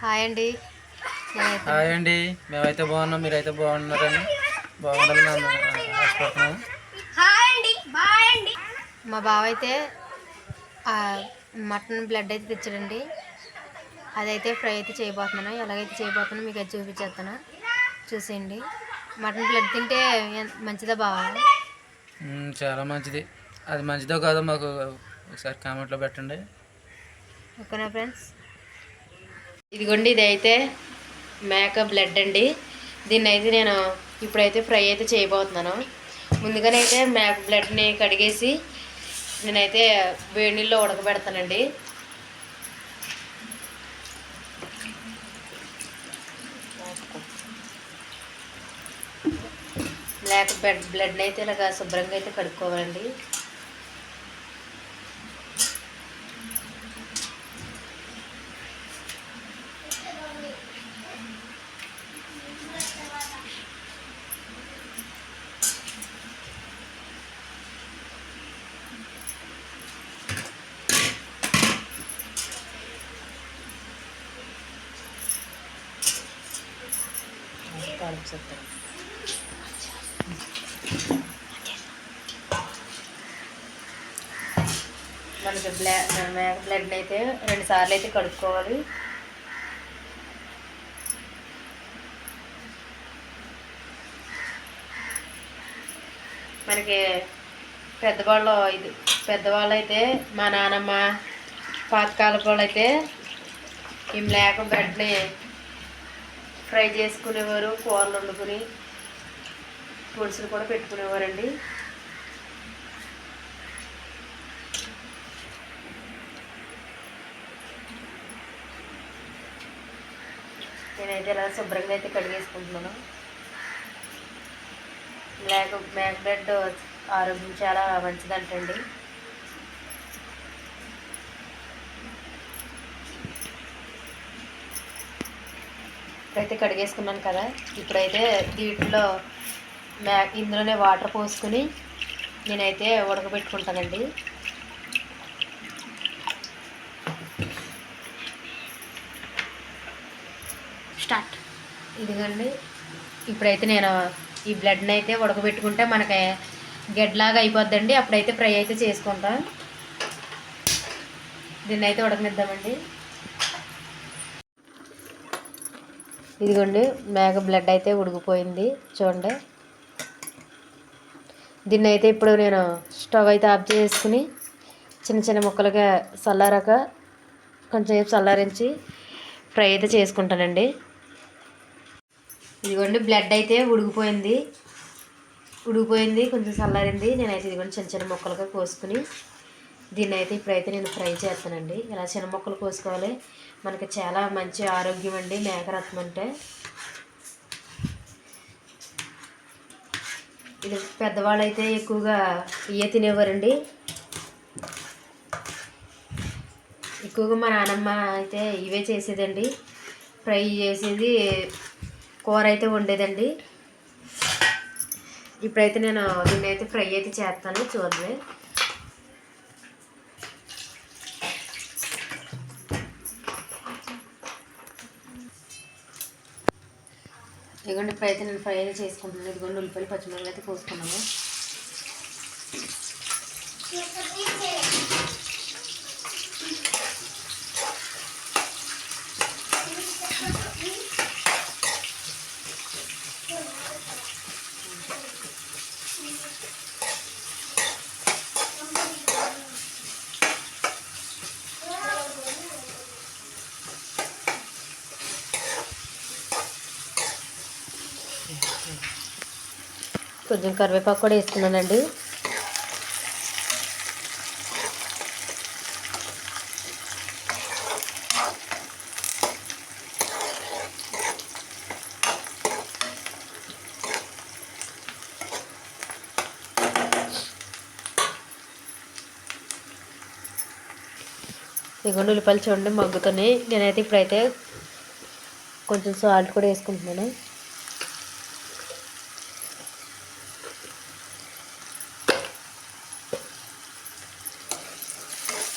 Hi అండి. Hi అండి. మేమైతే బాగున్నాం మీరైతే బాగున్నారని. బాగుండాలని ఆశపడుతున్నాము మా బావ అయితే ఆ, మటన్ బ్లడ్ అయితే తెచ్చాడండి. అదైతే ఫ్రై అయితే చేయబోతున్నాను. ఎలాగైతే చేయబోతున్నాను మీకు అది చూపించేస్తాను. చూసేయండి. మటన్ బ్లడ్ తింటే మంచిదా బావా? చాలా మంచిది. అది మంచిదో కాదో మాకు ఒకసారి కామెంట్లో పెట్టండి. ఓకేనా ఫ్రెండ్స్. ఇదిగోండి ఇది అయితే మేక బ్లడ్ అండి. దీన్ని అయితే నేను ఇప్పుడైతే ఫ్రై అయితే చేయబోతున్నాను. ముందుగానైతే మేక బ్లడ్ని కడిగేసి నేనైతే వేడి నీళ్ళు ఉడకబెడతానండి. మేక బ్లడ్ బ్లడ్ని అయితే ఇలాగ శుభ్రంగా అయితే కడుక్కోవాలండి. కాల్చుతాను మనకి బ్లా మేక బ్లడ్ని అయితే రెండు సార్లు అయితే కడుక్కోవాలి. మనకి పెద్దవాళ్ళు ఇది పెద్దవాళ్ళు అయితే మా నాన్నమ్మ పాతకాలపు వాళ్ళు అయితే ఈ బ్లాక్ బ్లడ్ని ఫ్రై చేసుకునేవారు కూరలు వండుకుని పులుసులు కూడా పెట్టుకునేవారండి. నేనైతే ఇలా శుభ్రంగా అయితే కడిగేసుకుంటున్నాను. మేక మేక బ్రెడ్ ఆరోగ్యం చాలా మంచిదంటండి. ఇప్పుడైతే కడిగేసుకున్నాను కదా ఇప్పుడైతే దీంట్లో మే ఇందులోనే వాటర్ పోసుకుని నేనైతే ఉడకబెట్టుకుంటానండి. స్టార్ట్. ఇదిగోండి ఇప్పుడైతే నేను ఈ బ్లడ్ని అయితే ఉడకబెట్టుకుంటే మనకి గెడ్లాగా అయిపోద్దండి. అప్పుడైతే ఫ్రై అయితే చేసుకుంటాం. దీన్ని అయితే ఉడకనిద్దామండి. ఇదిగోండి మేక బ్లడ్ అయితే ఉడికిపోయింది. చూడండి. దీన్ని అయితే ఇప్పుడు నేను స్టవ్ అయితే ఆఫ్ చేసుకుని చిన్న చిన్న ముక్కలుగా చల్లారాక కొంచెం చల్లారించి ఫ్రై అయితే చేసుకుంటానండి. ఇదిగోండి బ్లడ్ అయితే ఉడికిపోయింది. ఉడికిపోయింది కొంచెం చల్లారింది. నేనైతే ఇదిగోండి చిన్న చిన్న ముక్కలుగా కోసుకుని దీన్ని అయితే ఇప్పుడైతే నేను ఫ్రై చేస్తానండి. ఇలా చిన్న ముక్కలు కోసుకోవాలి. మనకి చాలా మంచి ఆరోగ్యం అండి మేకరత్నం అంటే. ఇది పెద్దవాళ్ళు అయితే ఎక్కువగా ఇవే తినేవారండి. ఎక్కువగా మా నాన్నమ్మ అయితే ఇవే చేసేదండి. ఫ్రై చేసేది కూర అయితే వండేదండి. ఇప్పుడైతే నేను దీన్ని అయితే ఫ్రై అయితే చేస్తాను చూడండి. ఇదిగోండి ఇప్పుడైతే నేను ఫ్రై అయితే చేసుకుంటున్నాను. ఇదిగోండి ఉల్లిపాయలు పచ్చిమిరపకాయలు అయితే కోసుకున్నాము కొంచెం కరివేపాకు కూడా వేసుకున్నానండి. ఇదిగోండి ఉల్లిపాయలు చూడండి మగ్గుతున్నాయి. నేనైతే ఇప్పుడైతే కొంచెం సాల్ట్ కూడా వేసుకుంటున్నాను.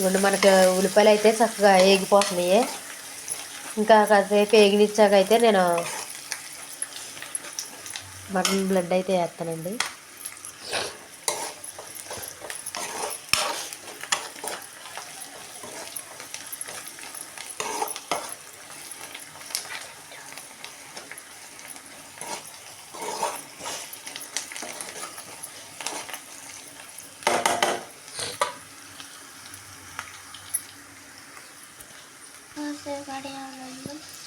ఇవ్వండి మనకి ఉల్లిపాయలు అయితే చక్కగా ఏగిపోతున్నాయి. ఇంకా కాసేపు ఏగినిచ్చాక అయితే నేను మటన్ బ్లడ్ అయితే వేస్తానండి.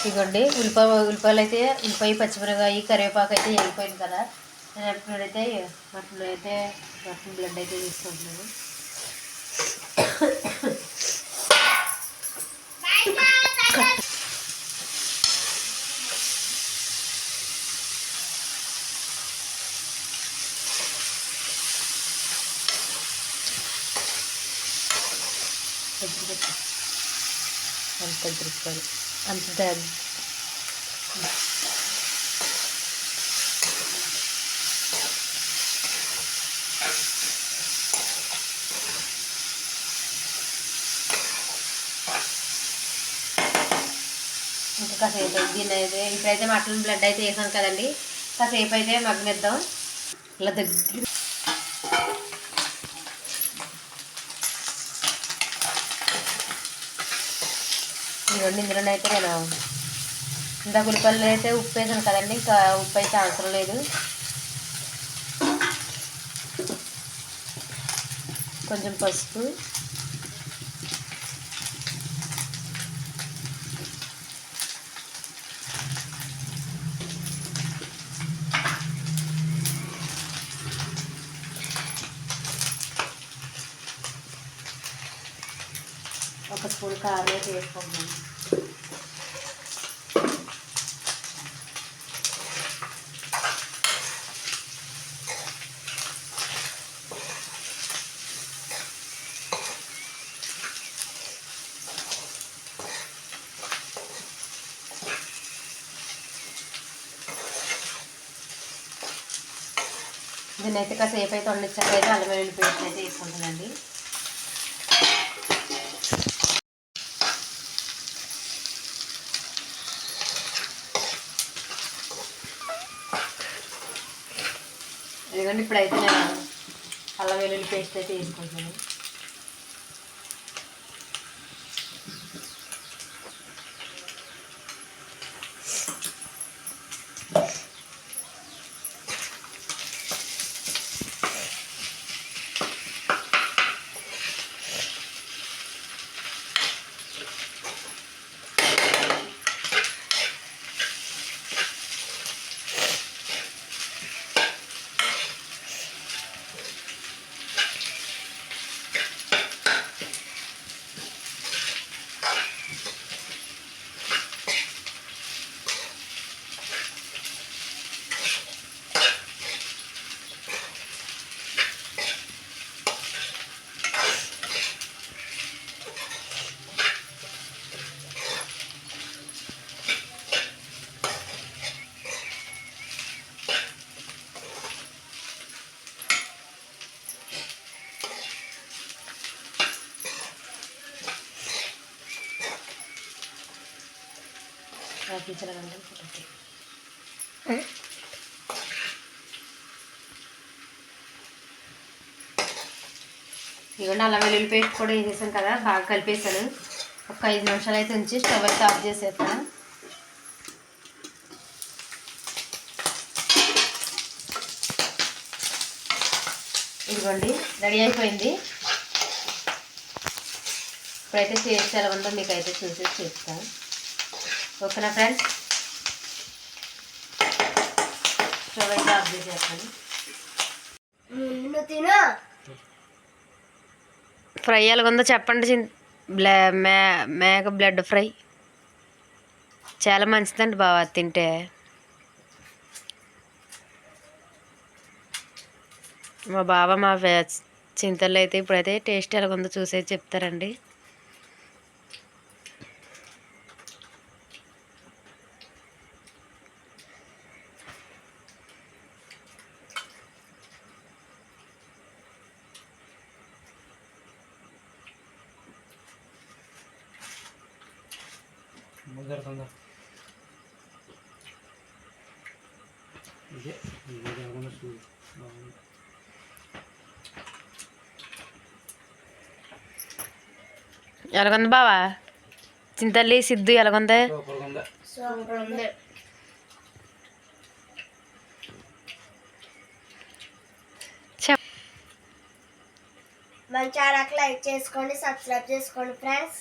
ఇదిగోండి ఉల్లిపాయ ఉల్లిపాయలు అయితే ఉల్లిపాయ పచ్చిమిరకాయ కరివేపాకు అయితే వెళ్ళిపోయింది కదా. నేను ఎప్పుడైతే మటన్ అయితే మటన్ బ్లడ్ అయితే తీసుకుంటున్నాను. అంత దృక్పథం అంత ఇంకా కాసేపు అయితే దీన్ని అయితే. ఇప్పుడైతే మటన్ బ్లడ్ అయితే వేసాను కదండి. కాసేపు అయితే మగ్గనిద్దాం. ఇలా దగ్గర ఇదిగోండి ఇందులోనైతే నేను ఇందాక ఉల్లిపల్లి అయితే ఉప్పు వేసాను కదండి ఇంకా ఉప్పు అయితే అవసరం లేదు. కొంచెం పసుపు. ఒక స్పూన్ కారం అయితే దీన్ని అయితే కాసేపు అయితే వండించాక అయితే అల్లం వెల్లుల్లి పేస్ట్ అయితే వేసుకుంటానండి ఎందుకంటే ఇప్పుడైతే నేను అల్లం వెల్లుల్లి పేస్ట్ అయితే వేసుకుంటున్నాను. రాకించలేదండి ఒకటి ఇవ్వండి అల్లం వెల్లుల్లి పేస్ట్ కూడా వేసేసాను కదా బాగా కలిపేసాను ఒక ఐదు నిమిషాలు అయితే ఉంచి స్టవ్ అయితే ఆఫ్ చేసేస్తాను ఇదిగోండి రెడీ అయిపోయింది. ఇప్పుడైతే టేస్ట్ ఎలా ఉందో మీకు అయితే చూసేసి చెప్తాను ఓకేనా ఫ్రెండ్స్? స్టవ్ అయితే ఆఫ్ చేసేస్తాను ఫ్రై ఎలాగుందో చెప్పండి బ్లా మే మేక బ్లడ్ ఫ్రై. చాలా మంచిదండి బావ తింటే. మా బావ మా వే- చింతలు అయితే ఇప్పుడైతే టేస్ట్ ఎలాగుందో చూసేది చెప్తారండి జరుగుతుందా ఇదే ఇదే జరగకుండా చూడు బాగుంది ఎలాగుంది బావా? చింతల్లి సిద్ధు ఎలాగుంది? మన ఛానల్కి లైక్ చేసుకోండి సబ్స్క్రైబ్ చేసుకోండి ఫ్రెండ్స్.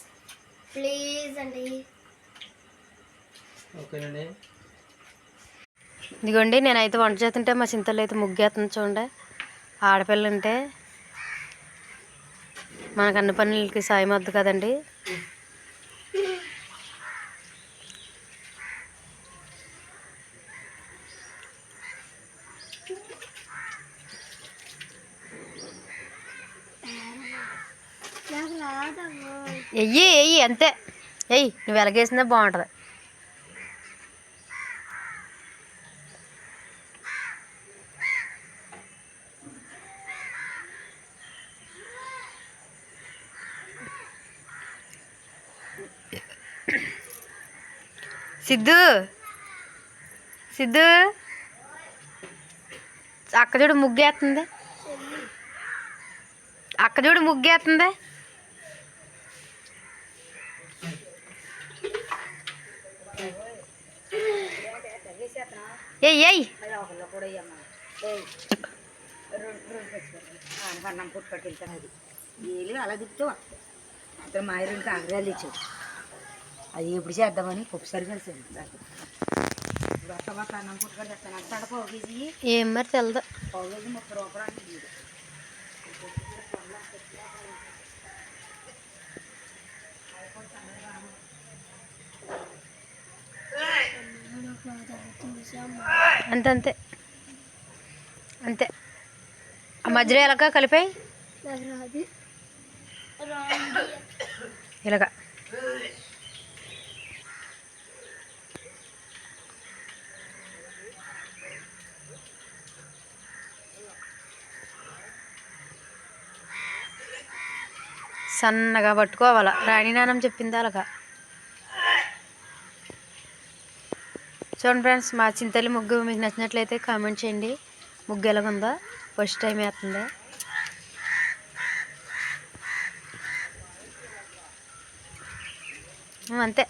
ప్లీజ్ అండి. ఓకేనండి. ఇదిగోండి నేనైతే వంట చేస్తుంటే మా చింతలు అయితే ముగ్గేస్తుంది చూడండి. ఆడపిల్ల ఉంటే మనకు అన్ని పనులకి సాయం వద్దు కదండి. ఎయ్యి ఎయ్యి అంతే. ఎయ్యి నువ్వు ఎలాగేసిందే బాగుంటుంది. సిద్ధు. సిద్ధు. అక్క చూడు ముగ్గేస్తుంది అక్క చూడు ముగ్గేస్తుంది ఏయ్ ఏయ్. అన్నం పుట్టుకెళ్తాను అది అలా తిప్పుతూ అతను మా ఆయన ఇంకా ఆగ్రహాలు ఇచ్చాడు అది ఎప్పుడు చేద్దామని ఒకసారి కేజీ ఏం మరి తెలదు. ముప్పై రూపాయలు అంతే అంతే అంతే. ఆ మధ్యలో ఎలాగ కలిపాయి? ఇలాగ సన్నగా పట్టుకోవాలా. రాణి నానం చెప్పింది అలాగా. చూడండి ఫ్రెండ్స్ మా చింతలి ముగ్గు మీకు నచ్చినట్లయితే కామెంట్ చేయండి. ముగ్గు ఎలాగుందో? ఫస్ట్ టైం వేస్తుంది. అంతే.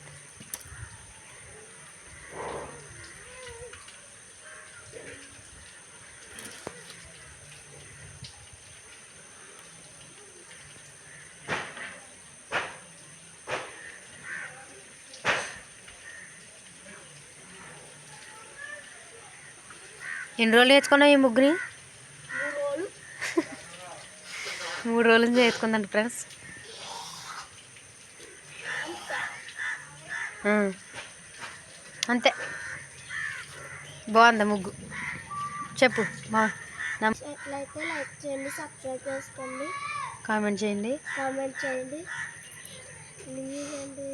ఎన్ని రోజులు నేర్చుకున్నావు ఈ ముగ్గుని? మూడు రోజుల నుంచి నేర్చుకుందండి ఫ్రెండ్స్. అంతే. బాగుంది ముగ్గు. చెప్పు ఎట్లయితే లైక్ చేయండి సబ్స్క్రైబ్ చేసుకోండి. కామెంట్ చేయండి. కామెంట్ చేయండి. ప్లీజ్ అండి.